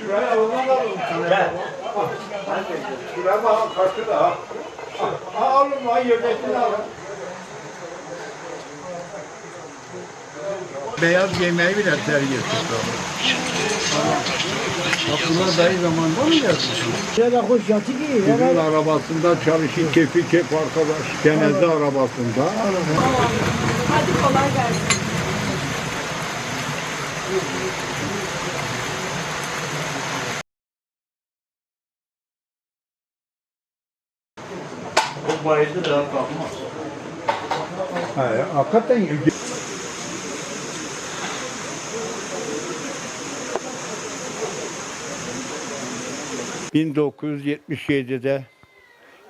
Şuraya alalım. Şuraya bakın kaçtı da. ha. Ha alın lan yerdekini alın. Beyaz yemeği bile tercih ettik. Abdullah dayı zamanında mı gelmişsin? Ya da hoş yatı ki. Bizim arabasında çalışır kefi kep arkadaş. Cenaze arabasında. Hadi kolay gelsin. O bayıldı da kalkmaz. He, hakikaten 1977'de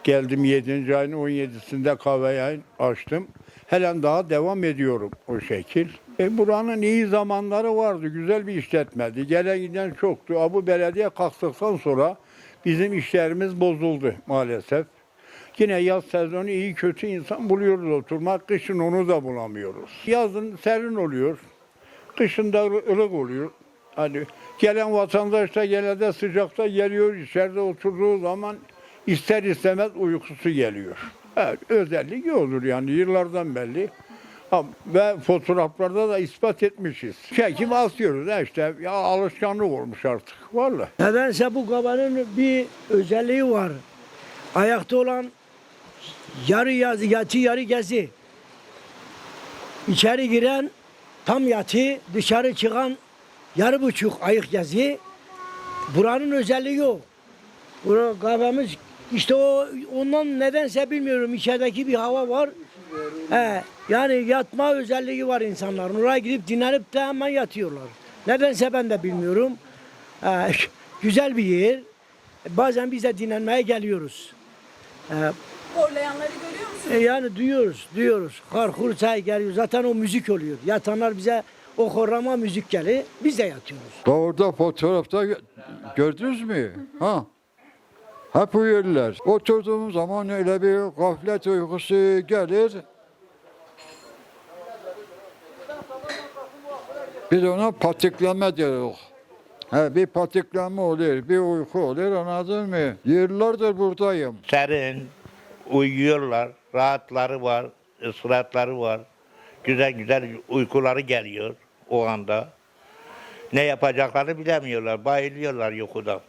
geldim 7. ayın 17'sinde kahve açtım. Helen daha devam ediyorum o şekil. E, buranın iyi zamanları vardı. Güzel bir işletmedi. Gelen giden çoktu. Abu belediye kalktıktan sonra bizim işlerimiz bozuldu maalesef. Yine yaz sezonu iyi kötü insan buluyoruz oturmak. Kışın onu da bulamıyoruz. Yazın serin oluyor. Kışın da ılık oluyor. Hani gelen vatandaş da gene de sıcakta geliyor. içeride oturduğu zaman ister istemez uykusu geliyor. Evet, özellik olur yani yıllardan belli. Ve fotoğraflarda da ispat etmişiz. Çekim asıyoruz ha işte ya alışkanlık olmuş artık vallahi. Nedense bu kabanın bir özelliği var. Ayakta olan yarı yazı, yatı yarı gezi. İçeri giren tam yatı, dışarı çıkan yarı buçuk ayık gezi. Buranın özelliği o. Bura kahvemiz işte o ondan nedense bilmiyorum içerideki bir hava var. He, yani yatma özelliği var insanların. Oraya gidip dinlenip de hemen yatıyorlar. Nedense ben de bilmiyorum. He, güzel bir yer. Bazen biz de dinlenmeye geliyoruz. He, Horlayanları görüyor musun? e yani duyuyoruz, duyuyoruz. Karkur çay geliyor. Zaten o müzik oluyor. Yatanlar bize o horlama müzik geliyor. Biz de yatıyoruz. Orada fotoğrafta gö- gördünüz mü? Ha? Hep uyurlar. Oturduğum zaman öyle bir gaflet uykusu gelir. Biz ona patikleme diyoruz. He, bir patikleme olur, bir uyku olur anladın mı? Yıllardır buradayım. Serin, uyuyorlar, rahatları var, ısıratları var. Güzel güzel uykuları geliyor o anda. Ne yapacaklarını bilemiyorlar, bayılıyorlar uykudan.